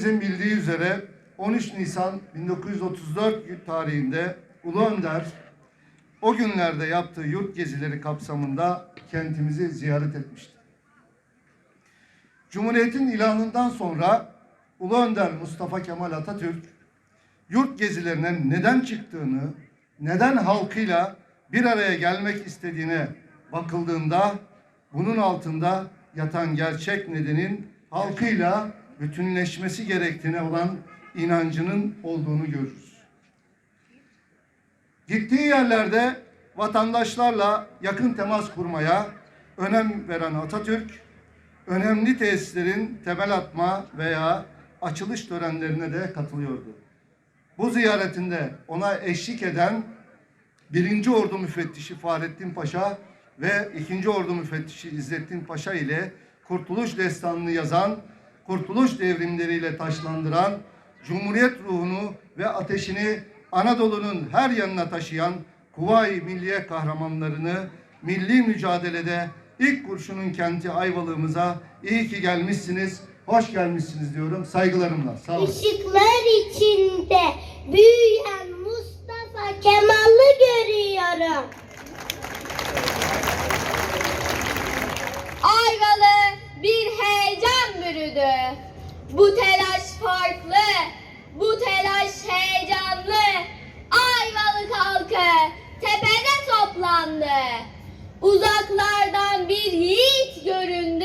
Hepimizin bildiği üzere 13 Nisan 1934 tarihinde Ulu Önder o günlerde yaptığı yurt gezileri kapsamında kentimizi ziyaret etmişti. Cumhuriyetin ilanından sonra Ulu Önder Mustafa Kemal Atatürk yurt gezilerine neden çıktığını, neden halkıyla bir araya gelmek istediğine bakıldığında bunun altında yatan gerçek nedenin halkıyla bütünleşmesi gerektiğine olan inancının olduğunu görürüz. Gittiği yerlerde vatandaşlarla yakın temas kurmaya önem veren Atatürk, önemli tesislerin temel atma veya açılış törenlerine de katılıyordu. Bu ziyaretinde ona eşlik eden 1. Ordu Müfettişi Fahrettin Paşa ve 2. Ordu Müfettişi İzzettin Paşa ile Kurtuluş Destanı'nı yazan, Kurtuluş devrimleriyle taşlandıran, Cumhuriyet ruhunu ve ateşini Anadolu'nun her yanına taşıyan Kuvayi Milliye kahramanlarını milli mücadelede ilk kurşunun kenti Ayvalık'ımıza iyi ki gelmişsiniz, hoş gelmişsiniz diyorum saygılarımla. Sağ olun. Işıklar içinde büyüyen Mustafa Kemal'ı görüyorum. Bu telaş farklı, bu telaş heyecanlı. Ayvalık halkı tepede toplandı. Uzaklardan bir yiğit göründü.